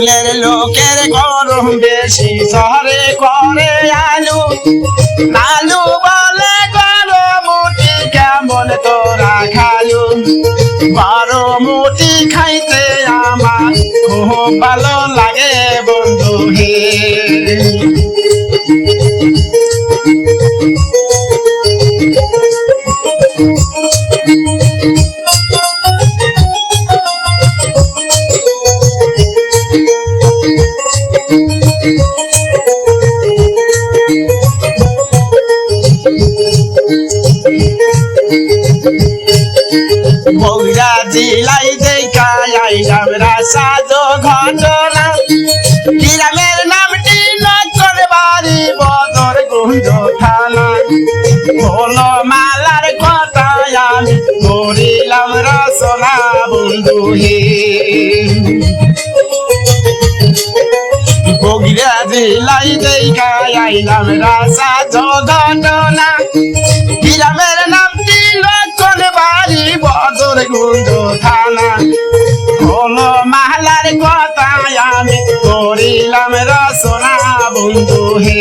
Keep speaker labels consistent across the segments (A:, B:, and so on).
A: বাউলের লোকের গরম বেশি, শহরে করে আলু। আলু বলে গরম কেমন তোরা খালু। গরম খাইতে আমার খুব ভালো বৌরা জিলাই দেখাই আইলাম ঘটনা। গ্রামের নামটি বাড়ি বদর গুঞ্জ মালার কথায় আমি রসনা বন্ধু আইলাম রাসা ঘটনা। গ্রামের নামটি থানা। হলো মালার কথা আমি করিলাম রসনা বন্ধু হে।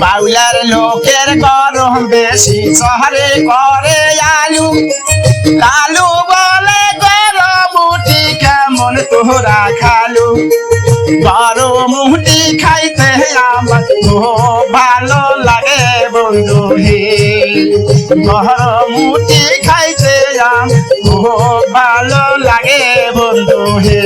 A: বাউলার লোকের গরম বেশি, শহরে করে আলু। লালু বলে, গরম মুটি কেমন তোরা খালু? গরম মুটি খাইতে আমার ভালো লাগে বন্ধু হে গরম মুটি খাইতে আমার ভালো লাগে বন্ধু হে